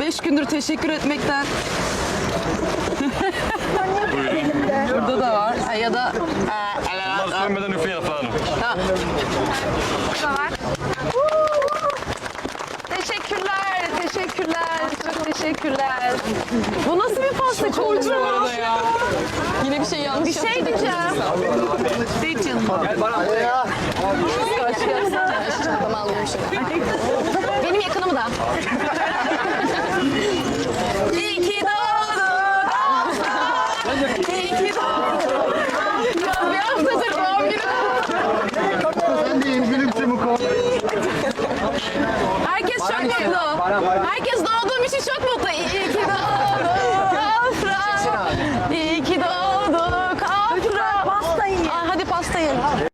beş gündür teşekkür etmekten. Burada da var. Ha, Ya da Varför med den du får erfaren. Ha. Burada var. Teşekkürler, teşekkürler, çok teşekkürler. Bu nasıl bir pasta challenge bu arada ya? Yine bir şey yanlış Bir şey diyeceğim. Karşı gelsene. Çantamı almışım. Benim yakınımı da. İyi ki doğdun Aslan. İyi ki doğdun. Haftadır doğum günü. Herkes çok mutlu. Herkes doğduğum için çok mutlu. İyi ki doğdun Afra. İyi ki doğduk Afra. Pasta yiyin. Hadi pasta yiyin.